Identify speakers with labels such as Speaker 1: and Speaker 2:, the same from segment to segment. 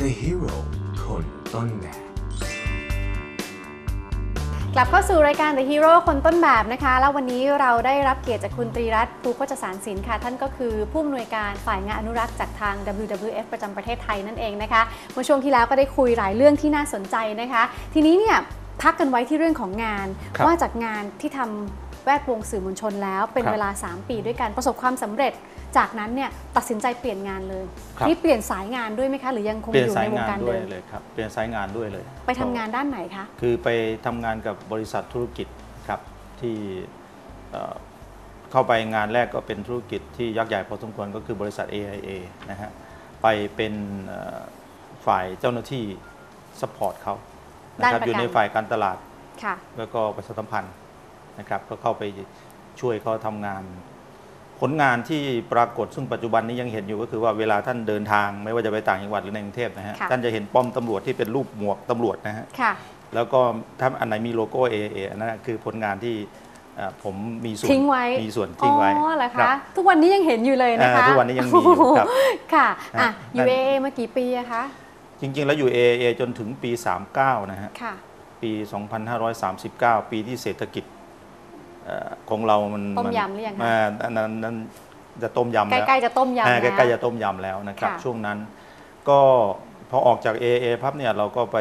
Speaker 1: The Hero คนต้นแบบ
Speaker 2: กลับเข้าสู่รายการ The Hero คนต้นแบบนะคะ แล้ววันนี้เราได้รับเกียรติจากคุณตรีรัตน์ภูโคจสารสินค่ะ ท่านก็คือผู้อำนวยการฝ่ายงานอนุรักษ์จากทาง WWF ประจำประเทศไทยนั่นเองนะคะเมื่อช่วงที่แล้วก็ได้คุยหลายเรื่องที่น่าสนใจนะคะ ทีนี้เนี่ยพักกันไว้ที่เรื่องของงาน
Speaker 3: ครับ
Speaker 2: ว่าจากงานที่ทำ แวดวงสื่อมวลชนแล้ว เป็น
Speaker 3: ครับ
Speaker 2: เวลา 3 ปีด้วยกันประสบความสำเร็จ จากนั้นเนี่ยตัดสินใจเปลี่ยนงานเลย
Speaker 3: ครับ
Speaker 2: นี่เปลี่ยนสายงานด้วยไหมคะ หรือยังคง
Speaker 3: เปลี่ย
Speaker 2: อนยู่
Speaker 3: สา
Speaker 2: ใน
Speaker 3: ยว
Speaker 2: ง
Speaker 3: งาน
Speaker 2: การ
Speaker 3: ด้วย
Speaker 2: เดิม
Speaker 3: เลยครับเปลี่ยนสายงานด้วยเลย
Speaker 2: ไปทำงานด้านไหนคะ
Speaker 3: คือไปทำงานกับบริษัทธุรกิจครับที่เอ่อเข้าไปงานแรกก็เป็นธุรกิจที่ยักษ์ใหญ่พอสมควรก็คือบริษัท AIA นะฮะไปเป็นเอ่อฝ่ายเจ้าหน้าที่สปอร์ตเขานะครับ
Speaker 2: ด้านประกัน
Speaker 3: อยู่ในฝ่ายการตลาด
Speaker 2: ค่ะ
Speaker 3: แล้วก็ประชาสัมพันธ์ นะครับ ก็เข้าไปช่วยเขาทำงาน ผลงานที่ปรากฏซึ่งปัจจุบันนี้ยังเห็นอยู่ก็คือว่าเวลาท่านเดินทางไม่ว่าจะไปต่างจังหวัดหรือในกรุงเทพนะฮะ
Speaker 2: ค่ะ
Speaker 3: ท่านจะเห็นป้อมตำรวจที่เป็นรูปหมวกตำรวจนะฮะ
Speaker 2: ค่ะ
Speaker 3: แล้วก็ถ้าอันไหนมีโลโก้ AA อันนั้นนะคือผลงานที่เอ่อผมมีส่วน
Speaker 2: ทิ้งไว้
Speaker 3: มีส่วนทิ้งไว้
Speaker 2: อ๋อเหรอ
Speaker 3: รั
Speaker 2: คะ
Speaker 3: บ
Speaker 2: ทุกวันนี้ยังเห็นอยู่เลยนะคะ
Speaker 3: อ่าทุกวันนี้ยังมีอยู่ครับ
Speaker 2: ค่ะ อะ
Speaker 3: นะ
Speaker 2: UAA มากี่ปีอะคะ
Speaker 3: จริง ๆ แล้วอยู่ AA จนถึงปี 39 นะฮะ
Speaker 2: ค่ะ
Speaker 3: ปี 2539 ปีที่เศรษฐกิจเอ่อ ของเรามัน
Speaker 2: ต้ม
Speaker 3: น
Speaker 2: ยำหรือยังคะ
Speaker 3: อ่าอันนั้นนั้นจะต้มยำ
Speaker 2: ใก
Speaker 3: แล้ว
Speaker 2: ล้ๆจะต้มยำ
Speaker 3: อ่า
Speaker 2: แล้ว
Speaker 3: ใกล้ๆจะต้มยำแล้วนะครับ
Speaker 2: ค่ะ
Speaker 3: ช่วงนั้น ก็พอออกจาก AA พับเนี่ยเราก็ไป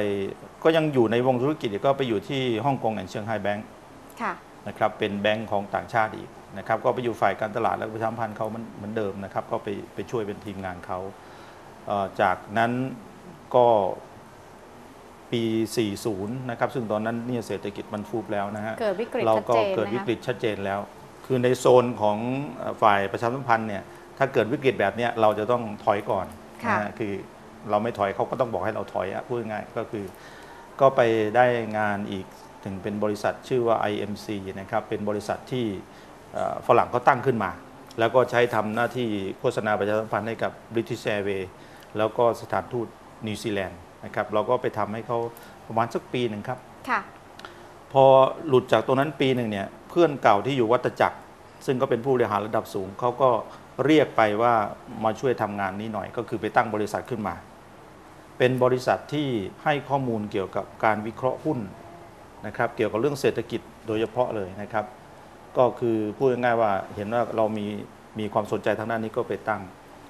Speaker 3: ก็ยังอยู่ในวงธุรกิจก็ไปอยู่ที่ฮ่องกงแอนเชียงไฮแบงก์
Speaker 2: ค่ะ
Speaker 3: นะครับเป็นแบงก์ของต่างชาติอีกนะครับ ก็ไปอยู่ฝ่ายการตลาดและประชาสัมพันธ์เขามันเหมือนเดิมนะครับ ก็ไปไปช่วยเป็นทีมงานเขาเอ่อจากนั้นก็ ปี 40 นะครับ ซึ่งตอนนั้นเนี่ยเศรษฐกิจมันฟูบแล้วนะฮะ
Speaker 2: เกิดวิกฤต
Speaker 3: เรา
Speaker 2: ชัด
Speaker 3: ก็
Speaker 2: เจน
Speaker 3: เกิด
Speaker 2: นะ
Speaker 3: วิ
Speaker 2: คะ
Speaker 3: กฤตชัดเจนแล้ว คือในโซนของเอ่อฝ่ายประชาสัมพันธ์เนี่ยถ้าเกิดวิกฤตแบบเนี้ยเราจะต้องถอยก่อน
Speaker 2: ค่ะ
Speaker 3: นะฮะคือเราไม่ถอยเขาก็ต้องบอกให้เราถอยอะพูดง่ายๆก็คือก็ไปได้งานอีกถึงเป็นบริษัทชื่อว่า IMC นะครับเป็นบริษัทที่เอ่อฝรั่งเขาตั้งขึ้นมา แล้วก็ใช้ทำหน้าที่โฆษณาประชาสัมพันธ์ให้กับ British Airways แล้วก็สถานทูตนิวซีแลนด์ นะครับเราก็ไปทำให้เขาประมาณสักปีหนึ่งครับ
Speaker 2: ค่ะ
Speaker 3: พอหลุดจากตรงนั้นปีหนึ่งเนี่ยเพื่อนเก่าที่อยู่วัตจักร ซึ่งก็เป็นผู้บริหารระดับสูงเขาก็เรียกไปว่ามาช่วยทำงานนี้หน่อย ก็คือไปตั้งบริษัทขึ้นมา เป็นบริษัทที่ให้ข้อมูลเกี่ยวกับการวิเคราะห์หุ้นนะครับ เกี่ยวกับเรื่องเศรษฐกิจโดยเฉพาะเลยนะครับ ก็คือพูดง่ายๆว่าเห็นว่าเรามีมีความสนใจทางด้านนี้ก็ไปตั้ง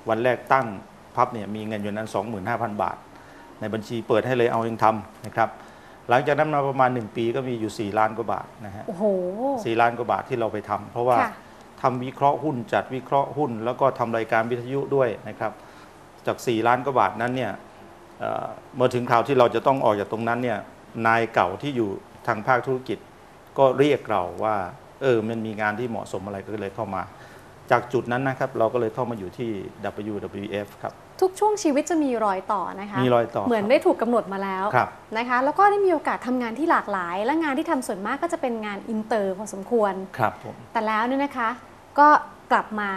Speaker 3: วันแรกตั้งพับเนี่ยมีเงินอยู่นั้น 25,000 บาท ในบัญชีเปิดให้เลยเอาเองทำนะครับ หลังจากนั้นมาประมาณ 1 ปีก็มีอยู่ 4 ล้านกว่าบาทนะฮะ
Speaker 2: โอ้โห
Speaker 3: สี่ล้านกว่าบาทที่เราไปทำเพราะว่า
Speaker 2: ค่ะ
Speaker 3: ทำวิเคราะห์หุ้นจัดวิเคราะห์หุ้น แล้วก็ทำรายการวิทยุด้วยนะครับ จาก 4 ล้านกว่าบาทนั้นเนี่ยเอ่อเมื่อถึงคราวที่เราจะต้องออกจากตรงนั้นเนี่ยนายเก่าที่อยู่ทางภาคธุรกิจ ก็เรียกเราว่าเออมันมีงานที่เหมาะสมอะไรก็เลยเข้ามา จากจุดนั้นนะครับเราก็เลยเข้ามาอยู่ที่ WWF ครับ
Speaker 2: ทุกช่วงชีวิตจะมีรอยต่อนะคะ
Speaker 3: มีรอยต่อ
Speaker 2: เหมือนได้ถูกกำหนดมาแล้ว
Speaker 3: ครับ
Speaker 2: นะคะ แล้วก็ได้มีโอกาสทำงานที่หลากหลาย และงานที่ทำส่วนมากก็จะเป็นงานอินเตอร์พอสมควร
Speaker 3: ครับผม
Speaker 2: แต่แล้วเนี่ยนะคะก็กลับมา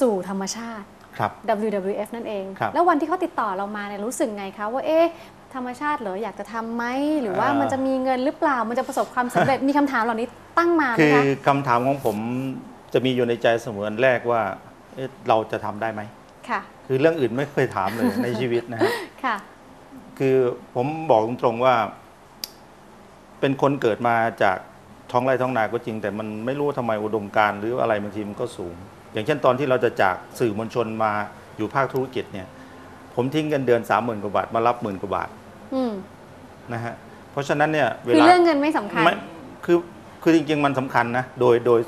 Speaker 2: สู่ธรรมชาติ
Speaker 3: ครับ
Speaker 2: WWF นั่นเอง
Speaker 3: ครับ
Speaker 2: แล้ววันที่เขาติดต่อเรามาเนี่ยรู้สึกไงคะว่าเอ๊ะธรรมชาติเหรออยากจะทำไหมหรือว่า
Speaker 3: เอ่อ
Speaker 2: มันจะมีเงินหรือเปล่า มันจะประสบความสำเร็จมีคำถามเหล่านี้ตั้งมาไหม
Speaker 3: คือ
Speaker 2: คะ
Speaker 3: คำถามของผมจะมีอยู่ในใจเสมอแรกว่าเอ๊ะเราจะทำได้ไหม
Speaker 2: ค่ะ
Speaker 3: คือเรื่องอื่นไม่เคยถามเลยในชีวิตนะฮะ
Speaker 2: ค่ะ
Speaker 3: คือผมบอกตรงๆว่า เป็นคนเกิดมาจากท้องไร่ท้องนาก็จริง แต่มันไม่รู้ทำไมอุดมการณ์หรืออะไรบางทีมันก็สูง อย่างเช่นตอนที่เราจะจากสื่อมวลชนมาอยู่ภาคธุรกิจเนี่ย ผมทิ้งเงินเดือนสามหมื่นกว่าบาทมารับหมื่นกว่าบาท
Speaker 2: อืม
Speaker 3: นะฮะเพราะฉะนั้นเนี่ยเว
Speaker 2: คือ
Speaker 3: ลา
Speaker 2: เรื่องเงินไม่สำคัญ
Speaker 3: ไม่คือคือจริงๆมันสำคัญนะโดยโดย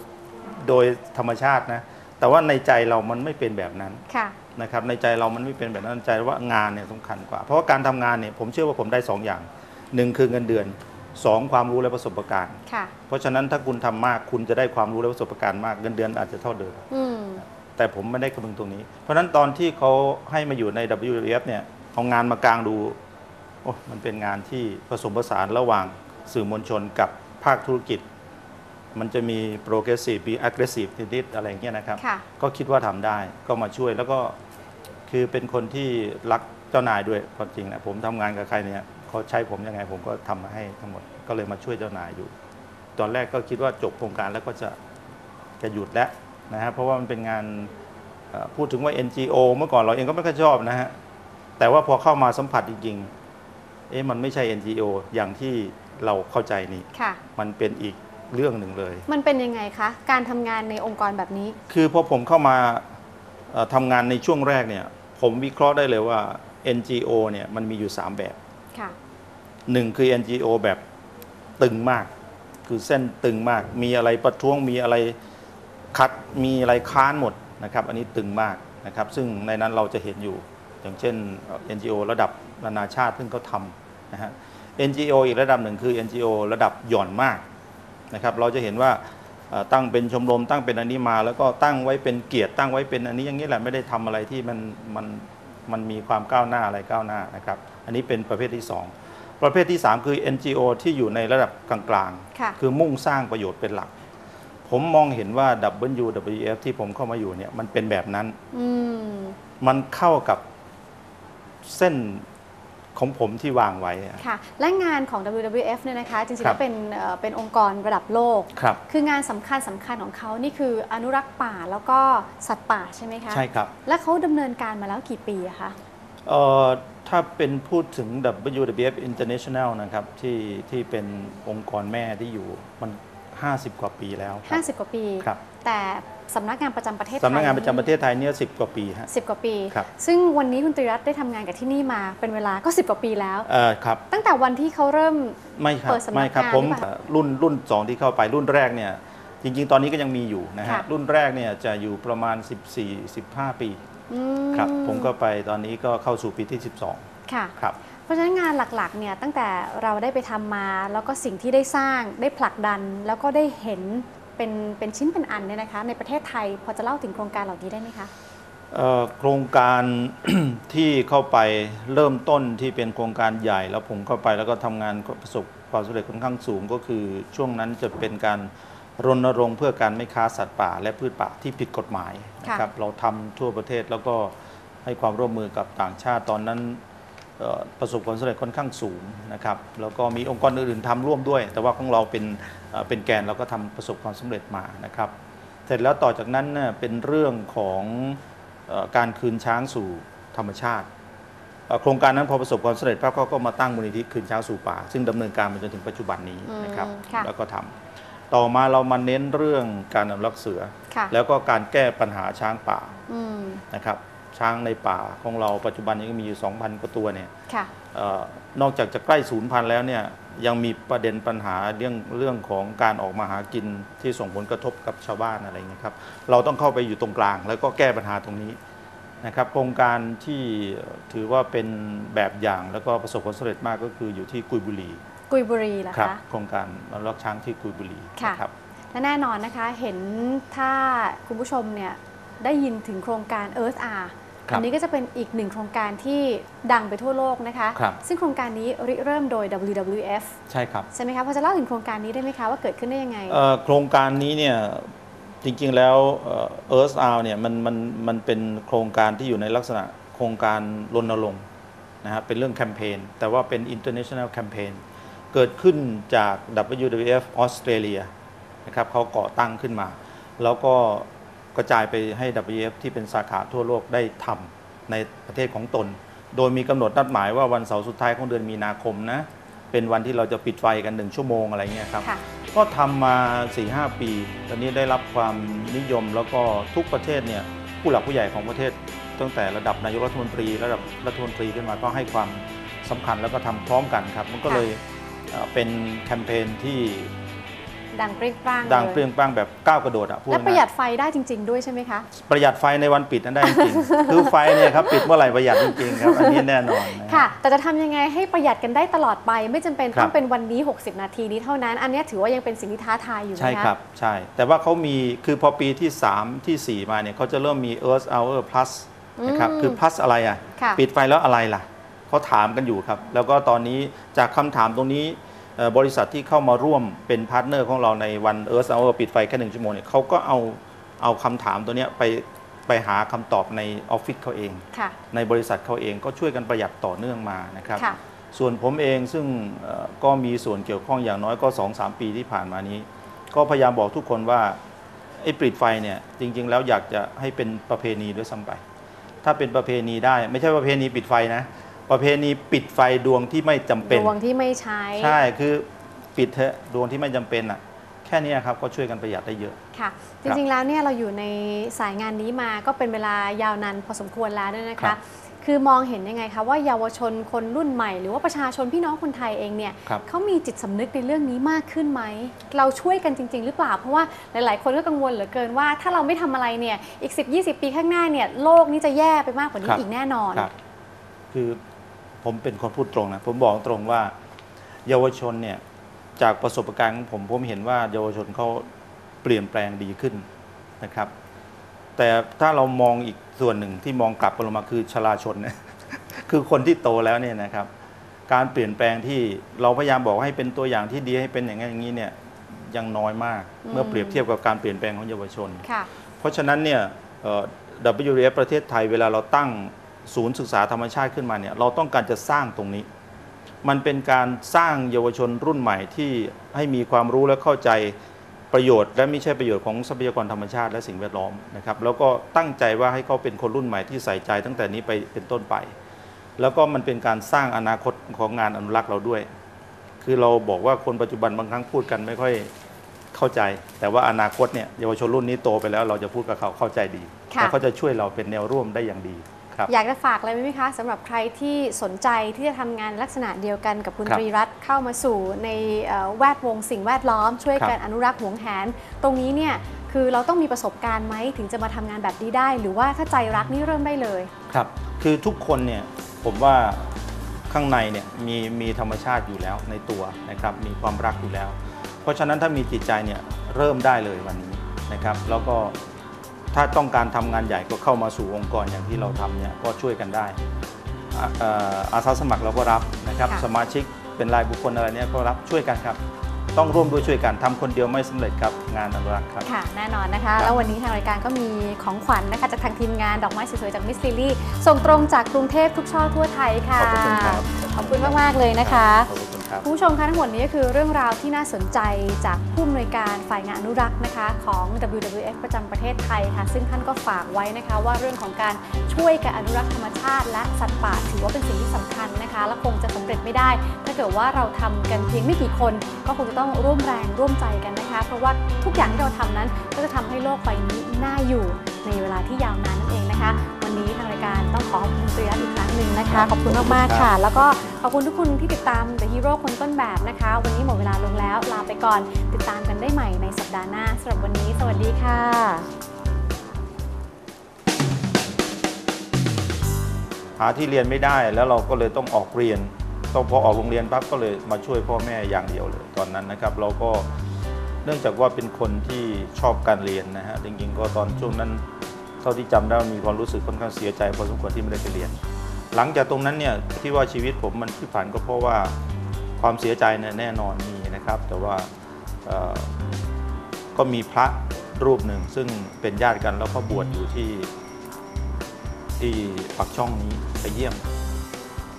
Speaker 3: โดยธรรมชาตินะ แต่ว่าในใจเรามันไม่เป็นแบบนั้น
Speaker 2: ค่ะ
Speaker 3: นะครับในใจเรามันไม่เป็นแบบนั้นใจว่างานเนี่ยสำคัญกว่า เพราะว่าการทำงานเนี่ยผมเชื่อว่าผมได้สองอย่างหนึ่งคือเงินเดือนสองความรู้และประสบการณ์
Speaker 2: ค่ะ
Speaker 3: เพราะฉะนั้นถ้าคุณทำมากคุณจะได้ความรู้และประสบการณ์มากเงินเดือนอาจจะเท่าเดิม
Speaker 2: อืม
Speaker 3: แต่ผมไม่ได้คำนึงตรงนี้ เพราะฉะนั้นตอนที่เขาให้มาอยู่ใน WWF เนี่ยเอางานมากลางดูโอ้มันเป็นงานที่ผสมผสานระหว่างสื่อมวลชนกับภาคธุรกิจ มันจะมี progressive มี aggressive นิดๆอะไรอย่างเงี้ยนะครับ
Speaker 2: ค่ะ
Speaker 3: ก็คิดว่าทำได้ก็มาช่วยแล้วก็คือเป็นคนที่รักเจ้านายด้วยความจริงนะผมทำงานกับใครเนี่ยเขาใช้ผมยังไงผมก็ทำมาให้ทั้งหมดก็เลยมาช่วยเจ้านายอยู่ ตอนแรกก็คิดว่าจบโครงการแล้วก็จะจะหยุดแล้วนะฮะเพราะว่ามันเป็นงานเอ่อพูดถึงว่า NGO เมื่อก่อนเราเองก็ไม่ค่อยชอบนะฮะแต่ว่าพอเข้ามาสัมผัสจริงๆเอ๊ะมันไม่ใช่ NGO อย่างที่เราเข้าใจนี่
Speaker 2: ค่ะ
Speaker 3: มันเป็นอีก เรื่องหนึ่งเลย
Speaker 2: มันเป็นยังไงคะ การทำงานในองค์กรแบบนี้
Speaker 3: คือพอผมเข้ามาเอ่อทำงานในช่วงแรกเนี่ยผมวิเคราะห์ได้เลยว่า NGO เนี่ยมันมีอยู่ 3 แบบ
Speaker 2: ค่ะ
Speaker 3: หนึ่งคือ NGO แบบตึงมาก คือเส้นตึงมาก มีอะไรประท้วงมีอะไรคัดมีอะไรค้านหมดนะครับอันนี้ตึงมากนะครับซึ่งในนั้นเราจะเห็นอยู่ อย่างเช่นเอ่อ NGO ระดับนานาชาติซึ่งเขาทำนะฮะ NGO อีกระดับหนึ่งคือ NGO ระดับหย่อนมาก นะครับเราจะเห็นว่าเอ่อตั้งเป็นชมรมตั้งเป็นอันนี้มา แล้วก็ตั้งไว้เป็นเกียรติตั้งไว้เป็นอันนี้อย่างนี้แหละไม่ได้ทำอะไรที่มันมันมันมีความก้าวหน้าอะไรก้าวหน้านะครับอันนี้เป็นประเภทที่สองประเภทที่ 3 คือ NGO ที่อยู่ในระดับกลาง
Speaker 2: ค่ะ
Speaker 3: ๆคือมุ่งสร้างประโยชน์เป็นหลัก ผมมองเห็นว่า WWF ที่ผมเข้ามาอยู่เนี่ยมันเป็นแบบนั้น
Speaker 2: อืม
Speaker 3: มันเข้ากับเส้น ของผมที่วางไว้อะ
Speaker 2: ค่ะ และงานของ WWF เนี่ยนะคะ จริงๆ
Speaker 3: ครั
Speaker 2: แล้
Speaker 3: บ
Speaker 2: วเป็นเอ่อเป็นองค์กรระดับโลก
Speaker 3: ครับ
Speaker 2: คืองานสำคัญสำคัญของเขานี่คืออนุรักษ์ป่าแล้วก็สัตว์ป่าใช่ไหมคะ
Speaker 3: ใช่ครับ
Speaker 2: และเขาดำเนินการมาแล้วกี่ปีอะคะ
Speaker 3: เอ่อถ้าเป็นพูดถึง WWF International นะครับที่ที่เป็นองค์กรแม่ที่อยู่มัน 50 กว่าปีแล้วครับ
Speaker 2: 50 กว่าปี
Speaker 3: ครับ
Speaker 2: แต่สำนักงานประจำประเทศไทย
Speaker 3: สำนักงานประจำประเทศไทยเนี่ย10กว่าปีฮะ
Speaker 2: สิบกว่าปี
Speaker 3: ครับ
Speaker 2: ซึ่งวันนี้คุณตรีรัตน์ได้ทำงานกับที่นี่มาเป็นเวลาก็10กว่าปีแล้ว
Speaker 3: เอ่อครับ
Speaker 2: ตั้งแต่วันที่เขาเริ่ม
Speaker 3: ไม่ครับ
Speaker 2: เปิดสำนัก
Speaker 3: ไม่ครับ
Speaker 2: งาน
Speaker 3: ผม
Speaker 2: หรือเปล่า
Speaker 3: รุ่นรุ่นสองที่เข้าไปรุ่นแรกเนี่ยจริง ๆ ตอนนี้ก็ยังมีอยู่นะฮะ
Speaker 2: ค่ะ
Speaker 3: รุ่นแรกเนี่ยจะอยู่ประมาณ 14-15 ปี
Speaker 2: อื
Speaker 3: ครับผมก็ไปตอนนี้ก็เข้าสู่ปีที่
Speaker 2: ค่ะ
Speaker 3: 12 ครับ
Speaker 2: เพราะฉะนั้นงานหลักๆเนี่ยตั้งแต่เราได้ไปทำมาแล้วก็สิ่งที่ได้สร้างได้ผลักดันแล้วก็ได้เห็น เป็นเป็นชิ้นเป็นอันเนี่ยนะคะ ในประเทศไทยพอจะเล่าถึงโครงการเหล่านี้ได้ไหมคะ
Speaker 3: เอ่อโครงการที่เข้าไปเริ่มต้นที่เป็นโครงการใหญ่ แล้วผมเข้าไปแล้วก็ทำงานก็ประสบความสำเร็จค่อนข้างสูงก็คือช่วงนั้นจะเป็นการรณรงค์เพื่อการไม่ค้าสัตว์ป่า และพืชป่าที่ผิดกฎหมายนะครับเราทำทั่วประเทศแล้วก็ให้ความร่วมมือกับต่างชาติตอนนั้นเอ่อ ประสบความสำเร็จค่อนข้างสูงนะครับแล้วก็มีองค์กรอื่นๆทำร่วมด้วย แต่ว่าของเราเป็นเอ่อเป็นแกนเราก็ทำประสบความสำเร็จมานะครับ เสร็จแล้วต่อจากนั้นเนี่ยเป็นเรื่องของเออการคืนช้างสู่ธรรมชาติเอ่อโครงการนั้นพอประสบความสำเร็จปั๊บเขาก็มาตั้งมูลนิธิคืนช้างสู่ป่า ซึ่งดำเนินการมาจนถึงปัจจุบันนี้นะครับ
Speaker 2: อืมค่ะ
Speaker 3: แล้วก็ทำต่อมาเรามาเน้นเรื่องการอนุรักษ์เสือ
Speaker 2: ค่ะ
Speaker 3: แล้วก็การแก้ปัญหาช้างป่า
Speaker 2: อืม
Speaker 3: นะครับ ช้างในป่าของเราปัจจุบันนี้ก็มีอยู่ 2,000 กว่าตัวเนี่ย
Speaker 2: ค่ะ
Speaker 3: เออนอกจากจะใกล้ศูนย์พันธุ์แล้วเนี่ยยังมีประเด็นปัญหาเรื่องเรื่องของการออกมาหากินที่ส่งผลกระทบกับชาวบ้านอะไรเงี้ยครับเราต้องเข้าไปอยู่ตรงกลาง แล้วก็แก้ปัญหาตรงนี้นะครับโครงการที่ถือว่าเป็นแบบอย่างแล้วก็ประสบความสำเร็จมากก็คืออยู่ที่กุยบุรี
Speaker 2: กุยบุรีเหรอ
Speaker 3: ครับ
Speaker 2: คะ
Speaker 3: โครงการอนุรักษ์ช้างที่กุยบุรี
Speaker 2: ค่ะ
Speaker 3: นะครับ
Speaker 2: และแน่นอนนะคะ เห็นถ้าคุณผู้ชมเนี่ยได้ยินถึงโครงการ Earth R
Speaker 3: ครับ
Speaker 2: อันนี้ก็จะเป็นอีกหนึ่งโครงการที่ดังไปทั่วโลกนะคะ
Speaker 3: ครับ
Speaker 2: ซึ่งโครงการนี้ริเริ่มโดย WWF
Speaker 3: ใช่ครับ
Speaker 2: ใช่ไหมคะพอจะเล่าถึงโครงการนี้ได้ไหมคะว่าเกิดขึ้นได้ยังไง
Speaker 3: เอ่อโครงการนี้เนี่ยจริงๆแล้วเอ่อ Earth Hour เนี่ยมันมันมันเป็นโครงการที่อยู่ในลักษณะโครงการรณรงค์นะฮะเป็นเรื่องแคมเปญแต่ว่าเป็น international campaign เกิดขึ้นจาก WWF ออสเตรเลียนะครับเขาก่อตั้งขึ้นมา แล้วก็ กระจายไปให้ WWF ที่เป็นสาขาทั่วโลกได้ทำในประเทศของตน โดยมีกำหนดนัดหมายว่าวันเสาร์สุดท้ายของเดือนมีนาคมนะ เป็นวันที่เราจะปิดไฟกันหนึ่งชั่วโมงอะไรเงี้ยครับ
Speaker 2: ค่ะ
Speaker 3: ก็ทำมา 4-5 ปี ตอนนี้ได้รับความนิยมแล้วก็ทุกประเทศเนี่ยผู้หลักผู้ใหญ่ของประเทศ ตั้งแต่ระดับนายกรัฐมนตรี ระดับรัฐมนตรีขึ้นมาก็ให้ความสำคัญแล้วก็ทำพร้อมกันครับ มันก็เลยเอ่อเป็นแคมเปญที่
Speaker 2: ดังเปรี้ยงปร้าง
Speaker 3: ดัง
Speaker 2: ล
Speaker 3: เปรี้ยงปร้างแบบก้าวกระโดดอะพูด
Speaker 2: และ
Speaker 3: ง่าย
Speaker 2: ประหยัดไฟได้จริง ๆ ด้วยใช่ไหมคะ
Speaker 3: ประหยัดไฟในวันปิดนั้นได้จริงๆคือไฟเนี่ยครับปิดเมื่อไหร่ประหยัดจริงๆครับอันนี้แน่นอนนะ
Speaker 2: ค่ะ แต่จะทำยังไงให้ประหยัดกันได้ตลอดไป ไม่จำเป็น
Speaker 3: ครับ
Speaker 2: ต้องเป็นวันนี้ 60 นาทีนี้เท่านั้น อันเนี้ยถือว่ายังเป็นสิ่งที่ท้าทายอยู่ไหม
Speaker 3: ใช่
Speaker 2: คะ
Speaker 3: ครับใช่ แต่ว่าเขามีคือพอปีที่ 3 ที่ 4 มาเนี่ยเขาจะเริ่มมี Earth Hour Plus นะครับ
Speaker 2: อืม
Speaker 3: คือ plus อะไรอะ
Speaker 2: ค่ะ
Speaker 3: ปิดไฟแล้วอะไรล่ะเขาถามกันอยู่ครับ แล้วก็ตอนนี้จากคำถามตรงนี้เอ่อ บริษัทที่เข้ามาร่วมเป็นพาร์ทเนอร์ของเราในวัน Earth Hour ปิดไฟแค่หนึ่งชั่วโมงเนี่ยเขาก็เอาเอาคำถามตัวเนี้ยไปไปหาคำตอบในออฟฟิศเขาเอง
Speaker 2: ค่ะ
Speaker 3: ในบริษัทเขาเองก็ช่วยกันประหยัดต่อเนื่องมานะครับ
Speaker 2: ค่ะ
Speaker 3: ส่วนผมเองซึ่งเอ่อก็มีส่วนเกี่ยวข้องอย่างน้อยก็ 2-3 ปีที่ผ่านมานี้ ก็พยายามบอกทุกคนว่าไอ้ปิดไฟเนี่ยจริง ๆ แล้วอยากจะให้เป็นประเพณีด้วยซ้ำไป ถ้าเป็นประเพณีได้ ไม่ใช่ประเพณีปิดไฟนะ ประเพณีปิดไฟดวงที่ไม่จำเป็น
Speaker 2: ดวงที่ไม่ใช้
Speaker 3: ใช่คือปิดเถอะดวงที่ไม่จำเป็นอะ แค่เนี้ยครับก็ช่วยกันประหยัดได้เยอะ
Speaker 2: ค่ะ จริงๆ แล้วเนี่ยเราอยู่ในสายงานนี้มาก็เป็นเวลายาวนานพอสมควรแล้วด้วยนะ
Speaker 3: ครั
Speaker 2: คะ
Speaker 3: บ
Speaker 2: คือมองเห็นยังไงคะว่าเยาวชนคนรุ่นใหม่ หรือว่าประชาชนพี่น้องคนไทยเองเนี่ย
Speaker 3: ครับ
Speaker 2: เขามีจิตสำนึกในเรื่องนี้มากขึ้นไหม เราช่วยกันจริง ๆ หรือเปล่า เพราะว่าหลาย ๆ คนก็กังวลเหลือเกินว่า ถ้าเราไม่ทำอะไรเนี่ยอีก 10-20 ปีข้างหน้าเนี่ยโลกนี้จะแย่ไปมากกว่านี้
Speaker 3: ครับ
Speaker 2: อีกแน่นอน
Speaker 3: ครับ คือ ผมเป็นคนพูดตรงนะผมบอกตรงว่า เยาวชนเนี่ยจากประสบการณ์ของผมผมเห็นว่าเยาวชนเขาเปลี่ยนแปลงดีขึ้นนะครับ แต่ถ้าเรามองอีกส่วนหนึ่งที่มองกลับกันลงมาคือชราชนเนี่ยคือคนที่โตแล้วเนี่ยนะครับ การเปลี่ยนแปลงที่เราพยายามบอกให้เป็นตัวอย่างที่ดีให้เป็นอย่างนั้นอย่างนี้เนี่ยยังน้อยมาก
Speaker 2: อืม
Speaker 3: เมื่อเปรียบเทียบกับการเปลี่ยนแปลงของเยาวชน
Speaker 2: ค่ะ
Speaker 3: เพราะฉะนั้นเนี่ยเอ่อ WWF ประเทศไทยเวลาเราตั้ง ศูนย์ศึกษาธรรมชาติขึ้นมาเนี่ยเราต้องการจะสร้างตรงนี้ มันเป็นการสร้างเยาวชนรุ่นใหม่ที่ให้มีความรู้และเข้าใจประโยชน์ และไม่ใช่ประโยชน์ของทรัพยากรธรรมชาติและสิ่งแวดล้อมนะครับแล้วก็ตั้งใจว่าให้เขาเป็นคนรุ่นใหม่ที่ใส่ใจตั้งแต่นี้ไปเป็นต้นไป แล้วก็มันเป็นการสร้างอนาคตของงานอนุรักษ์เราด้วย คือเราบอกว่าคนปัจจุบันบางครั้งพูดกันไม่ค่อยเข้าใจ แต่ว่าอนาคตเนี่ยเยาวชนรุ่นนี้โตไปแล้วเราจะพูดกับเขาเข้าใจดี
Speaker 2: ค่ะ
Speaker 3: แล้วเขาจะช่วยเราเป็นแนวร่วมได้อย่างดีครับ
Speaker 2: อยากจะฝากอะไรไหมคะสำหรับใครที่สนใจที่จะทำงานลักษณะเดียวกันกับคุณ
Speaker 3: ครับ
Speaker 2: ตรีรัตน์เข้ามาสู่ในเอ่อแวดวงสิ่งแวดล้อม ช่วยกัน
Speaker 3: ครับ
Speaker 2: อนุรักษ์หวงแหน ตรงนี้เนี่ยคือเราต้องมีประสบการณ์ไหมถึงจะมาทำงานแบบนี้ได้ หรือว่าถ้าใจรักนี่เริ่มได้เลย
Speaker 3: ครับ คือทุกคนเนี่ยผมว่าข้างในเนี่ยมีมีธรรมชาติอยู่แล้วในตัวนะครับมีความรักอยู่แล้ว เพราะฉะนั้นถ้ามีจิตใจเนี่ยเริ่มได้เลยวันนี้นะครับ แล้วก็ ถ้าต้องการทำงานใหญ่ก็เข้ามาสู่องค์กรอย่างที่เราทำเนี่ยก็ช่วยกันได้อ่าเอ่ออาสาสมัครเราก็รับนะครับ
Speaker 2: ค่ะ
Speaker 3: สมาชิกเป็นรายบุคคลอะไรเนี่ยก็รับช่วยกันครับ ต้องร่วมด้วยช่วยกันทำคนเดียวไม่สำเร็จครับงานอนุรักษ์ครับ
Speaker 2: ค่ะ แน่นอนนะคะ
Speaker 3: ครับ
Speaker 2: แล้ววันนี้ทางรายการก็มีของขวัญนะคะจากทางทีมงานดอกไม้สวยๆจากมิสซิลี่ส่งตรงจากกรุงเทพทุกช่อทั่วไทยค่ะ
Speaker 3: ขอบคุณครับ
Speaker 2: ขอบคุณมากๆเลยนะคะ
Speaker 3: ขอบคุณ ครับ
Speaker 2: คุณผู้ชมคะทั้งหมดนี้ก็คือเรื่องราวที่น่าสนใจจากผู้อำนวยการฝ่ายงานอนุรักษ์นะคะของ WWF ประจำประเทศไทยค่ะ ซึ่งท่านก็ฝากไว้นะคะ ว่าเรื่องของการช่วยการอนุรักษ์ธรรมชาติ และสัตว์ป่าถือว่าเป็นสิ่งที่สำคัญนะคะ และคงจะสำเร็จไม่ได้ ถ้าเกิดว่าเราทำกันเพียงไม่กี่คน ก็คงจะต้องร่วมแรงร่วมใจกันนะคะ เพราะว่าทุกอย่างที่เราทำนั้นก็จะทำให้โลกใบนี้น่าอยู่ในเวลาที่ยาวนานนั่นเองนะคะ วันนี้ทางรายการต้องขอขอบคุณตรีรัตน์อีกครั้งหนึ่งนะคะ ขอบคุณมากๆค่ะ แล้วก็ขอบคุณทุกคนที่ติดตาม The Hero คนต้นแบบนะคะ วันนี้หมดเวลาลงแล้ว ลาไปก่อน ติดตามกันได้ใหม่ในสัปดาห์หน้าสำหรับวันนี้ สวัสดีค่ะ
Speaker 3: หาที่เรียนไม่ได้แล้วเราก็เลยต้องออกเรียนต้องพอออกโรงเรียนปั๊บก็เลยมาช่วยพ่อแม่อย่างเดียวเลย ตอนนั้นนะครับ เราก็เนื่องจากว่าเป็นคนที่ชอบการเรียนนะฮะจริงๆก็ตอนช่วงนั้น เท่าที่จำได้มีความรู้สึกค่อนข้างเสียใจพอสมควรที่ไม่ได้ไปเรียน หลังจากตรงนั้นเนี่ยที่ว่าชีวิตผมมันพลิกผันก็เพราะว่าความเสียใจเนี่ยแน่นอนมีนะครับ แต่ว่าก็มีพระรูปหนึ่งซึ่งเป็นญาติกันแล้วก็บวชอยู่ที่ที่ปักช่องนี้ไปเยี่ยม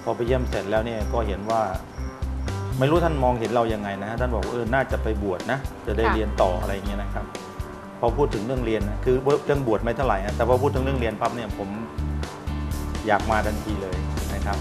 Speaker 3: พอไปเยี่ยมเสร็จแล้วเนี่ยก็เห็นว่าไม่รู้ท่านมองเห็นเรายังไงนะท่านบอกเออน่าจะไปบวชนะ จะได้เรียนต่ออะไรเงี้ยนะครับ อพูดถึงเรื่องเรียนนะคือเรื่องบวชไม่เท่าไหร่นะแต่พอพูดถึงเรื่องเรียนปั๊บเนี่ยผมอยากมาทันทีเลยนะครับ